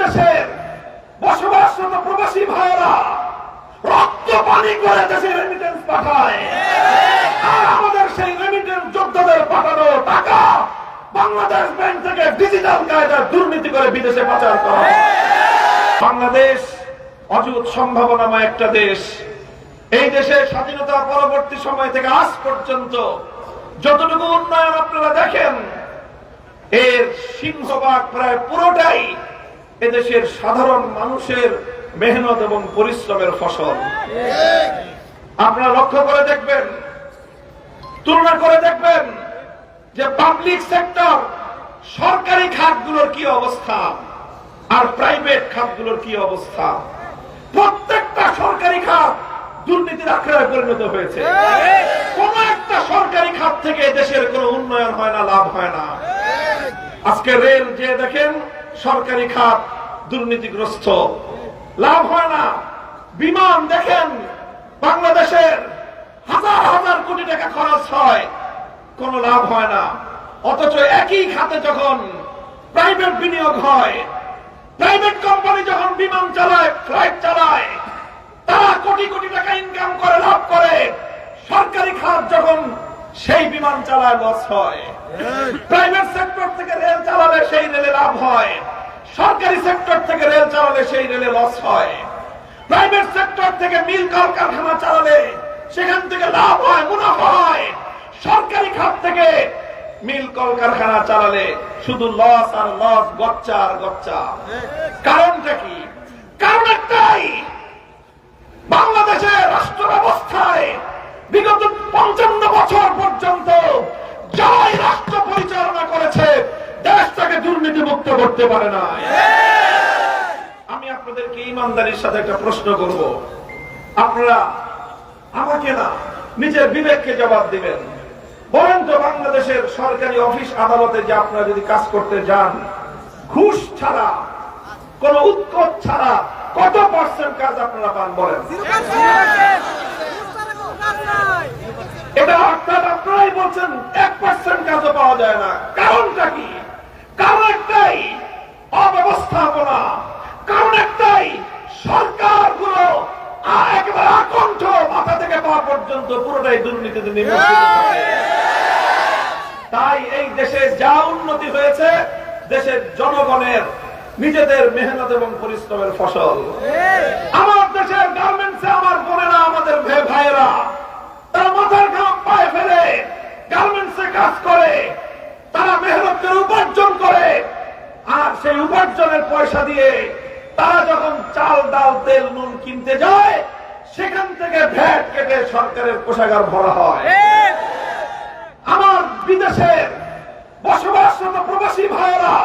বিদেশের বসবাসরত প্রবাসী ভাইয়েরা, রক্ত পানি করে দেশে রেমিটেন্স পাঠায়। আর আমাদের সেই রেমিটেন্স যোদ্ধাদের পাঠানো টাকা বাংলাদেশ ব্যাংক থেকে ডিজিটাল কায়দার দুর্নীতি করে বিদেশে পাচার করা বাংলাদেশ অযুত সম্ভাবনাময় একটা দেশ। এই দেশের স্বাধীনতা পরবর্তী সময় থেকে আজ পর্যন্ত যতটুকু উন্নয়ন আপনারা দেখেন, এর সিংহভাগ প্রায় পুরোটাই এদেশের সাধারণ মানুষের মেহনত এবং পরিশ্রমের ফসল। আপনারা লক্ষ্য করে দেখবেন, তুলনা করে দেখবেন যে পাবলিক সেক্টর সরকারি খাতগুলোর কি অবস্থা আর প্রাইভেট খাতগুলোর কি অবস্থা। প্রত্যেকটা সরকারি খাত দুর্নীতির আখড়ায় পরিণত হয়েছে। কোন একটা সরকারি খাত থেকে দেশের কোনো উন্নয়ন হয় না, লাভ হয় না। আজকে রেল যে দেখেন সরকারি খাত দুর্নীতিগ্রস্ত। লাভ হয় না। বিমান দেখেন, বাংলাদেশের হাজার হাজার কোটি টাকা খরচ হয়। কোনো লাভ হয় না। অথচ একই খাতে যখন প্রাইভেট বিনিয়োগ হয়, প্রাইভেট কোম্পানি যখন বিমান চালায়, ফ্লাইট চালায়, তারা কোটি কোটি টাকা ইনকাম করে, লাভ করে। সরকারি খাত যখন সেই বিমান চালায় লস হয়। প্রাইভেট সেক্টর থেকে রেল চালালে সেই রেলে লাভ হয়। সরকারি সেক্টর থেকে রেল চালালে সেই রেলে লস হয়। প্রাইভেট সেক্টর থেকে মিল কলকারখানা চালালে সেখান থেকে লাভ হয় মুনাফা হয়। সরকারি খাত থেকে মিল কলকারখানা চালালে শুধু লস আর লস গচ্চা আর গচ্চা। কারণটা কি? কারণ একটাই বাংলাদেশের রাষ্ট্র ব্যবস্থায় বিগত পঞ্চান্ন বছর পর্যন্ত যারাই রাষ্ট্র পরিচালনা করেছে দেশটাকে দুর্নীতি মুক্ত করতে পারে না। আমি আপনাদেরকে ইমানদারির সাথে একটা প্রশ্ন করব। আপনারা আমাকে না, নিজের বিবেককে জবাব দিবেন। বলেন তো বাংলাদেশের সরকারি অফিস আদালতে যে আপনারা যদি কাজ করতে যান, ঘুষ ছাড়া, কোন উৎকট ছাড়া কত পার্সেন্ট কাজ আপনারা পান বলেন? এটা অর্থাৎ আপনারাই বলছেন, এক পার্সেন্ট কাজও পাওয়া যায় না। কারণটা কি? কারণ একটাই, অব্যবস্থাপনা। কারণ একটাই সরকারগুলো একেবারে আকণ্ঠ মাথা থেকে পাওয়া পর্যন্ত পুরোটাই দুর্নীতিতে নিমজ্জিত তাই এই দেশে যা উন্নতি হয়েছে, দেশের জনগণের নিজেদের মেহনত এবং পরিশ্রমের ফসল। আমার দেশের গার্মেন্টসে আমার বোনেরা আমাদের ভাই- ভাইয়েরা তারা মাথার ঘাম পায়ে ফেলে গার্মেন্টসে কাজ করে তারা মেহনত করে উপার্জন করে আর সেই উপার্জনের পয়সা দিয়ে তারা যখন চাল, ডাল, তেল, নুন কিনতে যায়, সেখান থেকে ভ্যাট কেটে সরকারের কোষাগার ভরা হয় আমার বিদেশের বসবাসরত প্রবাসী ভাইয়েরা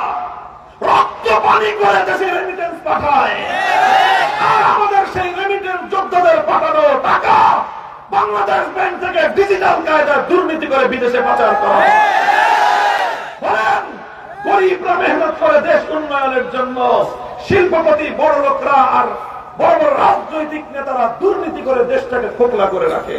রক্ত পানি করে দেশে রেমিটেন্স পাঠায় আর আমাদের সেই রেমিটেন্স যোদ্ধাদের পাঠানো টাকা বাংলাদেশ ব্যাংক থেকে ডিজিটাল কায়দার দুর্নীতি করে বিদেশে পাচার করা হয়। গরিবরা মেহনত করে দেশ উন্নয়নের জন্য শিল্পপতি, বড় লোকরা আর বড় বড় রাজনৈতিক নেতারা দুর্নীতি করে দেশটাকে খোকলা করে রাখে।